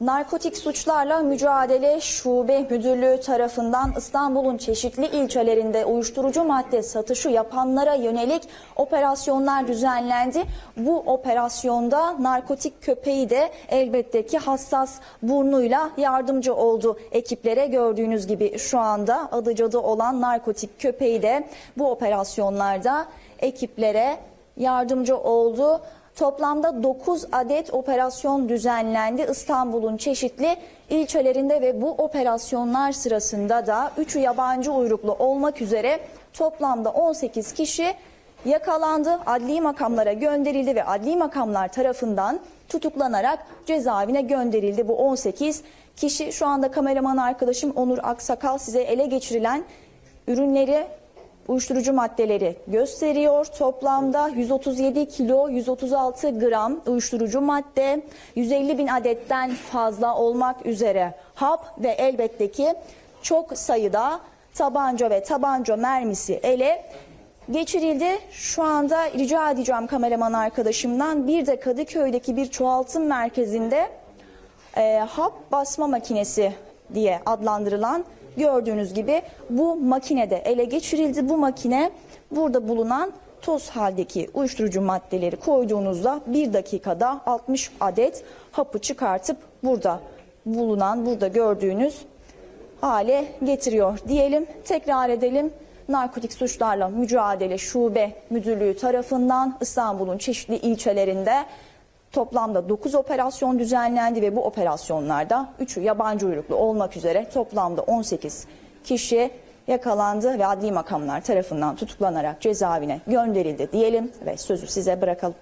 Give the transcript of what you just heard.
Narkotik Suçlarla Mücadele Şube Müdürlüğü tarafından İstanbul'un çeşitli ilçelerinde uyuşturucu madde satışı yapanlara yönelik operasyonlar düzenlendi. Bu operasyonda narkotik köpeği de elbette ki hassas burnuyla yardımcı oldu ekiplere. Gördüğünüz gibi şu anda adı cadı olan narkotik köpeği de bu operasyonlarda ekiplere yardımcı oldu. Toplamda 9 adet operasyon düzenlendi İstanbul'un çeşitli ilçelerinde ve bu operasyonlar sırasında da 3'ü yabancı uyruklu olmak üzere toplamda 18 kişi yakalandı, adli makamlara gönderildi ve adli makamlar tarafından tutuklanarak cezaevine gönderildi. Bu 18 kişi şu anda kameraman arkadaşım Onur Aksakal size ele geçirilen ürünleri uyuşturucu maddeleri gösteriyor. Toplamda 137 kilo 136 gram uyuşturucu madde 150 bin adetten fazla olmak üzere hap ve elbette ki çok sayıda tabanca ve tabanca mermisi ele geçirildi. Şu anda rica edeceğim kameraman arkadaşımdan bir de Kadıköy'deki bir çoğaltım merkezinde e, hap basma makinesi diye adlandırılan gördüğünüz gibi bu makinede ele geçirildi. Bu makine burada bulunan toz haldeki uyuşturucu maddeleri koyduğunuzda bir dakikada 60 adet hapı çıkartıp burada bulunan burada gördüğünüz hale getiriyor diyelim. Tekrar edelim. Narkotik suçlarla mücadele şube müdürlüğü tarafından İstanbul'un çeşitli ilçelerinde toplamda 9 operasyon düzenlendi ve bu operasyonlarda 3'ü yabancı uyruklu olmak üzere toplamda 18 kişi yakalandı ve adli makamlar tarafından tutuklanarak cezaevine gönderildi diyelim ve sözü size bırakalım.